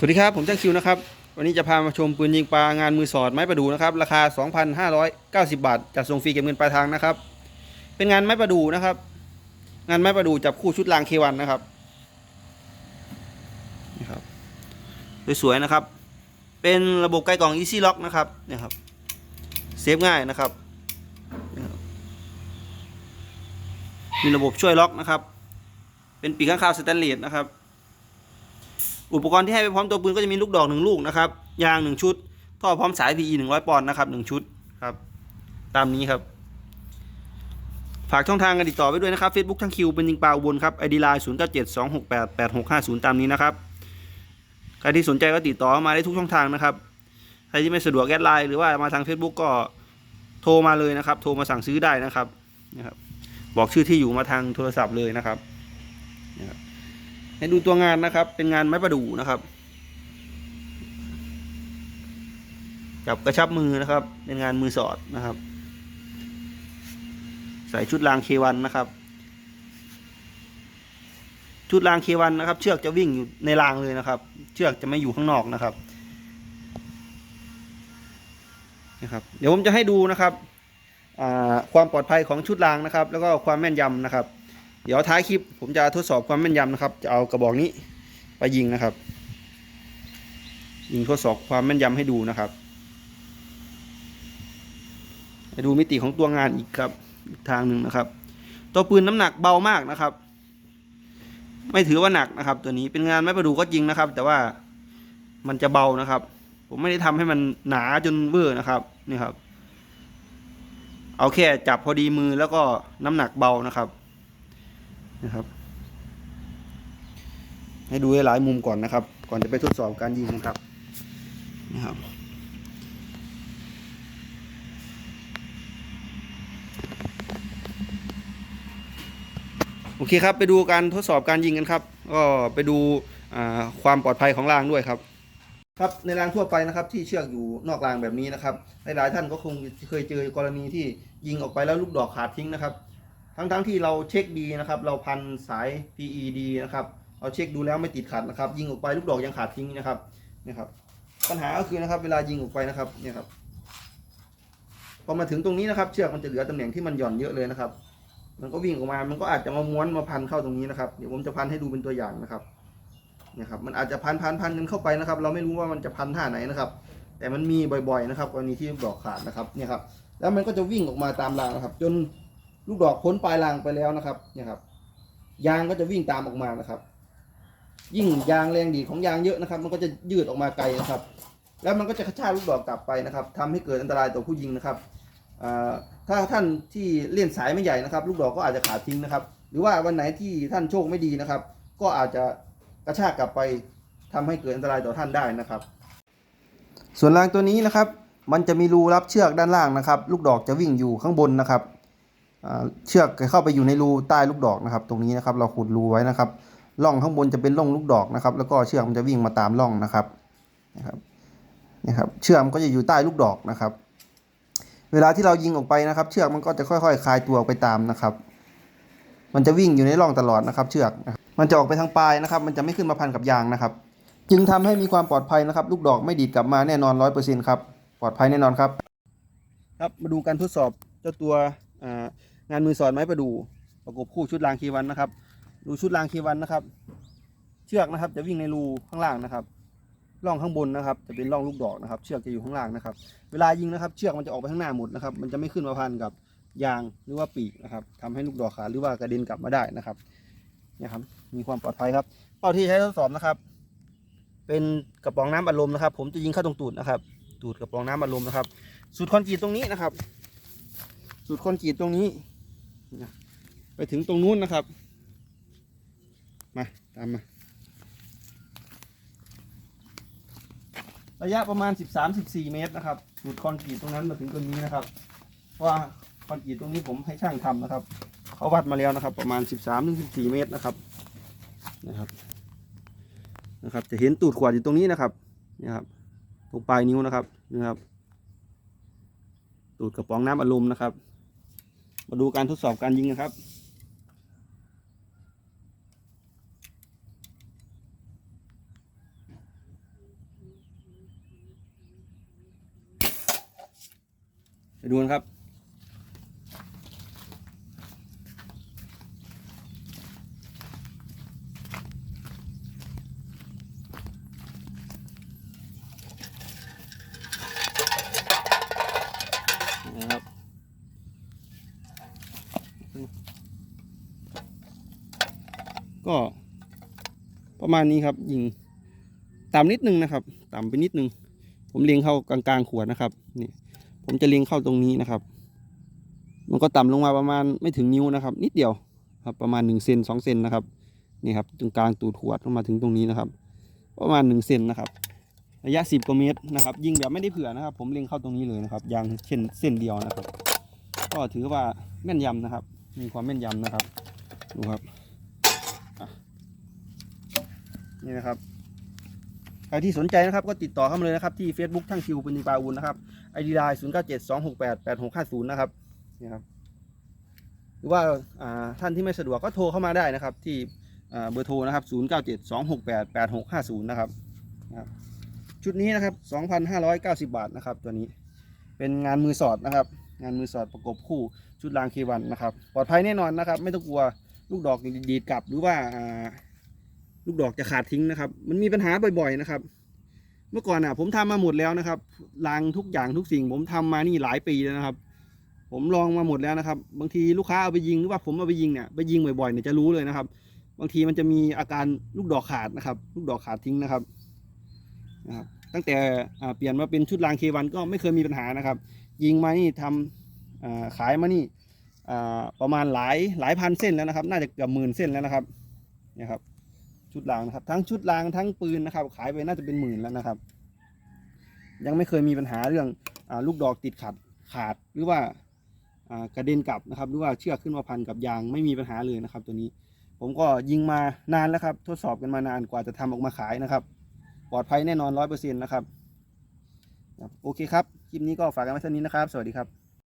สวัสดีครับ ผมแจ็คคิวนะครับ วันนี้จะพามาชมปืนยิงปลางานมือสอดไม้ประดูนะครับ ราคา 2,590 บาทจัดส่งฟรีเก็บเงินปลายทางนะครับ เป็นงานไม้ประดูนะครับ งานไม้ประดูจับคู่ชุดรางเควันนะครับนี่ครับสวยๆนะครับ เป็นระบบไกลกล่อง Easy Lock นะครับนี่ครับเซฟง่ายนะครับนี่ครับมีระบบช่วยล็อกนะครับ เป็นปีกข้างคาวสแตนเลสนะครับ อุปกรณ์ที่ให้ไปพร้อมตัวปืนก็จะมีลูกดอกหนึ่งลูกนะครับยางหนึ่งชุด ท่อพร้อมสาย PE 100 ปอนด์นะครับหนึ่งชุดครับ ตามนี้ครับ ฝากช่องทางการติดต่อไว้ด้วยนะครับ Facebook ทั้งคิวเป็นยิงปลาอุบลครับ ID Line 0 9 7 2 6 8 8 6 5 0ตามนี้นะครับใครที่สนใจก็ติดต่อมาได้ทุกช่องทางนะครับ ใครที่ไม่สะดวกแอดไลน์หรือว่ามาทาง Facebook ก็โทรมาเลยนะครับ โทรมาสั่งซื้อได้นะครับนะครับ บอกชื่อที่อยู่มาทางโทรศัพท์เลยนะครับ ให้ดูตัวงานนะครับ เป็นงานไม้ประดู่นะครับจับกระชับมือนะครับ เป็นงานมือสอดนะครับ ใส่ชุดรางเควันนะครับ ชุดรางเควันนะครับ เชือกจะวิ่งอยู่ในรางเลยนะครับ เชือกจะไม่อยู่ข้างนอกนะครับนะครับ เดี๋ยวผมจะให้ดูนะครับความปลอดภัยของชุดรางนะครับ แล้วก็ความแม่นยำนะครับ เดี๋ยวท้ายคลิปผมจะทดสอบความแม่นยำนะครับ จะเอากระบอกนี้ไปยิงนะครับ ยิงทดสอบความแม่นยำให้ดูนะครับไปดูมิติของตัวงานอีกครับอีกทางหนึ่งนะครับ ตัวปืนน้ำหนักเบามากนะครับ ไม่ถือว่าหนักนะครับ ตัวนี้เป็นงานไม้ประดูก็จริงนะครับ แต่ว่ามันจะเบานะครับ ผมไม่ได้ทำให้มันหนาจนเวอร์นะครับนี่ครับ เอาแค่จับพอดีมือแล้วก็น้ำหนักเบานะครับ นะครับ ให้ดูหลายมุมก่อนนะครับ ก่อนจะไปทดสอบการยิงนะครับนะครับ โอเคครับ ไปดูการทดสอบการยิงกันครับ ก็ไปดูความปลอดภัยของรางด้วยครับครับในรางทั่วไปนะครับที่เชือกอยู่นอกรางแบบนี้นะครับหลายๆท่านก็คงเคยเจอกรณีที่ยิงออกไปแล้วลูกดอกขาดทิ้งนะครับ ทั้งๆที่เราเช็คดีนะครับ เราพันสาย PE ดีนะครับเราเช็คดูแล้วไม่ติดขัดนะครับ ยิงออกไปลูกดอกยังขาดทิ้งนะครับนะครับปัญหาก็คือนะครับ เวลายิงออกไปนะครับเนี่ยครับพอมาถึงตรงนี้นะครับ เชือกมันจะเหลือตำแหน่งที่มันหย่อนเยอะเลยนะครับ มันก็วิ่งออกมามันก็อาจจะมาม้วนมาพันเข้าตรงนี้นะครับเดี๋ยวผมจะพันให้ดูเป็นตัวอย่างนะครับเนี่ยครับมันอาจจะพันพันพันกันเข้าไปนะครับ เราไม่รู้ว่ามันจะพันท่าไหนนะครับ แต่มันมีบ่อยๆนะครับกรณีที่ดอกขาดนะครับเนี่ยครับแล้วมันก็จะวิ่งออกมาตามรางนะครับ จน ลูกดอกพ้นปลายรางไปแล้วนะครับเนี่ยครับ ยางก็จะวิ่งตามออกมานะครับ ยิ่งยางแรงดีของยางเยอะนะครับ มันก็จะยืดออกมาไกลนะครับ แล้วมันก็จะกระชากลูกดอกกลับไปนะครับทำให้เกิดอันตรายต่อผู้ยิงนะครับถ้าท่านที่เล่นสายไม่ใหญ่นะครับ ลูกดอกก็อาจจะขาดทิ้งนะครับ หรือว่าวันไหนที่ท่านโชคไม่ดีนะครับ ก็อาจจะกระชากกลับไปทำให้เกิดอันตรายต่อท่านได้นะครับ ส่วนรางตัวนี้นะครับ มันจะมีรูรับเชือกด้านล่างนะครับ ลูกดอกจะวิ่งอยู่ข้างบนนะครับ เชือกเข้าไปอยู่ในรูใต้ลูกดอกนะครับ ตรงนี้นะครับเราขุดรูไว้นะครับร่องข้างบนจะเป็นร่องลูกดอกนะครับ แล้วก็เชือกมันจะวิ่งมาตามร่องนะครับนะครับนี่ครับเชือกมันก็จะอยู่ใต้ลูกดอกนะครับ เวลาที่เรายิงออกไปนะครับ เชือกมันก็จะค่อยๆคลายตัวออกไปตามนะครับ มันจะวิ่งอยู่ในร่องตลอดนะครับ เชือกมันจะออกไปทางปลายนะครับ มันจะไม่ขึ้นมาพันกับยางนะครับ จึงทำให้มีความปลอดภัยนะครับ ลูกดอกไม่ดีดกลับมาแน่นอนร้อยเปอร์เซ็นต์ครับปลอดภัยแน่นอนครับ ครับมาดูการทดสอบเจ้าตัว งานมือสอดไม้ประดู่ประกบคู่ชุดรางคีวันนะครับดูชุดรางคีวันนะครับ เชือกนะครับ จะวิ่งในรูข้างล่างนะครับร่องข้างบนนะครับ จะเป็นร่องลูกดอกนะครับ เชือกจะอยู่ข้างล่างนะครับ เวลายิงนะครับ เชือกมันจะออกไปข้างหน้าหมดนะครับ มันจะไม่ขึ้นมาพันกับยางหรือว่าปีกนะครับทำให้ลูกดอกขาดหรือว่ากระเด็นกลับมาได้นะครับนี่ครับ มีความปลอดภัยครับ เป้าที่ใช้ทดสอบนะครับ เป็นกระป๋องน้ำอัดลมนะครับ ผมจะยิงเข้าตรงตูดนะครับ ตูดกระป๋องน้ำอัดลมนะครับ สูตรคอนกรีตตรงนี้นะครับ สูตรคอนกรีตตรงนี้ ไปถึงตรงนู้นนะครับ มา ตามมา ระยะประมาณ 13-14 เมตรนะครับ สูตรคอนกรีตตรงนั้นมาถึงตรงนี้นะครับ ว่าคอนกรีตตรงนี้ผมให้ช่างทำนะครับ เขาวัดมาแล้วนะครับ ประมาณ 13-14 เมตรนะครับ นะครับนะครับ จะเห็นตูดขวดอยู่ตรงนี้นะครับนี่ครับ ตรงปลายนิ้วนะครับ นะครับ ตูดกระป๋องน้ำอารมณ์นะครับ มาดูการทดสอบการยิงนะครับ ไปดูนะครับ ก็ ประมาณนี้ครับ ยิงต่ำนิดนึงนะครับ ต่ำไปนิดนึง ผมเล็งเข้ากลางๆขวดนะครับนี่ผมจะเล็งเข้าตรงนี้นะครับ มันก็ต่ำลงมาประมาณไม่ถึงนิ้วนะครับ นิดเดียวครับ ประมาณหนึ่งเซนสองเซนนะครับนี่ครับตรงกลางตูดขวดลงมาถึงตรงนี้นะครับ ประมาณหนึ่งเซนนะครับระยะสิบกว่าเมตรนะครับ ยิงแบบไม่ได้เผื่อนะครับ ผมเล็งเข้าตรงนี้เลยนะครับยางเช่นเส้นเดียวนะครับ ก็ถือว่าแม่นยำนะครับ มีความแม่นยำนะครับดูครับอะ นี่นะครับใครที่สนใจนะครับก็ติดต่อเข้ามาเลยนะครับที่ Facebook ทั้งคิวปุณิปาอุนนะครับไอดีไลน์ศูนย์เก้าเจ็ดสองหกแปดแปดหกห้าศูนย์นะครับนี่ครับหรือว่าท่านที่ไม่สะดวกก็โทรเข้ามาได้นะครับ ที่เบอร์โทรนะครับศูนย์เก้าเจ็ดสองหกแปดแปดหกห้าศูนย์นะครับชุดนี้นะครับสองพันห้าร้อยเก้าสิบาทนะครับ ตัวนี้เป็นงานมือสอดนะครับ งานมือสอดประกบคู่ชุดรางเควันนะครับ ปลอดภัยแน่นอนนะครับ ไม่ต้องกลัวลูกดอกดีดกลับหรือว่า ลูกดอกจะขาดทิ้งนะครับ มันมีปัญหาบ่อย ๆนะครับ เมื่อก่อนอะ ผมทำมาหมดแล้วนะครับรางทุกอย่างทุกสิ่ง ผมทำมานี่หลายปีแล้วนะครับ ผมลองมาหมดแล้วนะครับ บางทีลูกค้าเอาไปยิงหรือว่าผมเอาไปยิงเนี่ยไปยิงบ่อยๆเนี่ยจะรู้เลยนะครับ บางทีมันจะมีอาการลูกดอกขาดนะครับ ลูกดอกขาดทิ้งนะครับนะครับ ตั้งแต่เปลี่ยนมาเป็นชุดรางเควันก็ไม่เคยมีปัญหานะครับ ยิงมานี่ทำอ่าขายมานี่ประมาณหลายหลายพันเส้นแล้วนะครับ น่าจะเกือบหมื่นเส้นแล้วนะครับนี่ครับ ชุดรางนะครับ ทั้งชุดรางทั้งปืนนะครับ ขายไปน่าจะเป็นหมื่นแล้วนะครับ ยังไม่เคยมีปัญหาเรื่องอลูกดอกติดขัดขาดหรือว่ากระเด็นกลับนะครับหรือว่าเชือกขึ้นมาพันกับยางไม่มีปัญหาเลยนะครับ ตัวนี้ ผมก็ยิงมานานแล้วครับ ทดสอบกันมานานกว่าจะทำออกมาขายนะครับ ปลอดภัยแน่นอนร้อยเปอร์เซ็นต์นะครับครับ โอเคครับ คลิปนี้ก็ฝากกันไว้เท่านี้นะครับ สวัสดีครับ